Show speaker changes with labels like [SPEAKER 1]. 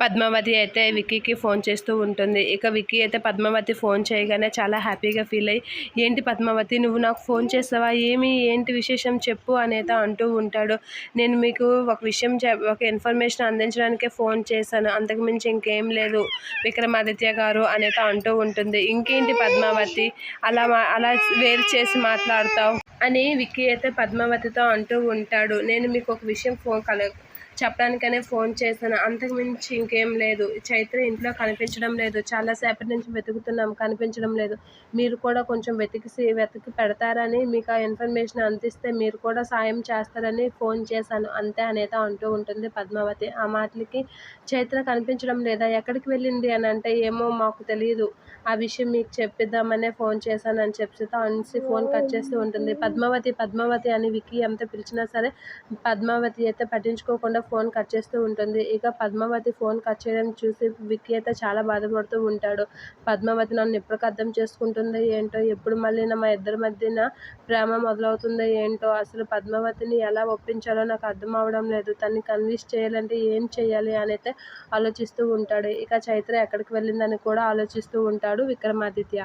[SPEAKER 1] పద్మావతి అయితే విక్కీకి ఫోన్ చేస్తూ ఉంటుంది. ఇక విక్కీ అయితే పద్మావతి ఫోన్ చేయగానే చాలా హ్యాపీగా ఫీల్ అయ్యి ఏంటి పద్మావతి నువ్వు నాకు ఫోన్ చేస్తావా? ఏమి ఏంటి విశేషం? చెప్పు అనేది అంటూ ఉంటాడు. నేను మీకు ఒక విషయం చెప్ ఒక ఇన్ఫర్మేషన్ అందించడానికే ఫోన్ చేశాను. అంతకుమించి ఇంకేం లేదు. విక్రమాదిత్య గారు అనేది అంటూ ఉంటుంది. ఇంకేంటి పద్మావతి? అలా అలా వేరు చేసి మాట్లాడతావు? అని విక్కీ అయితే పద్మావతితో అంటూ ఉంటాడు. నేను మీకు ఒక విషయం ఫోన్ కల చెప్పడానికనే ఫోన్ చేశాను. అంతకు మించి ఇంకేం లేదు. చైత్ర ఇంట్లో కనిపించడం లేదు. చాలాసేపటి నుంచి వెతుకుతున్నాం. కనిపించడం లేదు. మీరు కూడా కొంచెం వెతికి వెతికి పెడతారని మీకు ఆ ఇన్ఫర్మేషన్ అందిస్తే మీరు కూడా సాయం చేస్తారని ఫోన్ చేశాను. అంతే అనేత అంటూ ఉంటుంది పద్మావతి. ఆ మాటలకి చైత్ర కనిపించడం లేదా ఎక్కడికి వెళ్ళింది అని అంటే ఏమో మాకు తెలియదు ఆ విషయం మీకు చెప్పిద్దామనే ఫోన్ చేశాను అని చెప్పితో అనిసి ఫోన్ కట్ చేస్తూ ఉంటుంది. పద్మావతి పద్మావతి అని వికి ఎంత పిలిచినా సరే పద్మావతి అయితే పట్టించుకోకుండా ఫోన్ కట్ చేస్తూ ఉంటుంది. ఇక పద్మావతి ఫోన్ కట్ చేయడం చూసి విక్కీ అయితే చాలా బాధపడుతూ ఉంటాడు. పద్మావతి నన్ను ఎప్పటికి అర్థం చేసుకుంటుందో? ఏంటో? ఎప్పుడు మళ్ళీ నా మా ఇద్దరి మధ్యన ప్రేమ మొదలవుతుందో ఏంటో? అసలు పద్మావతిని ఎలా ఒప్పించాలో నాకు అర్థం అవడం లేదు. తన్ని కన్విన్స్ చేయాలంటే ఏం చేయాలి అని అయితే ఆలోచిస్తూ ఉంటాడు. ఇక చైత్ర ఎక్కడికి వెళ్ళిందని కూడా ఆలోచిస్తూ ఉంటాడు విక్రమాదిత్య.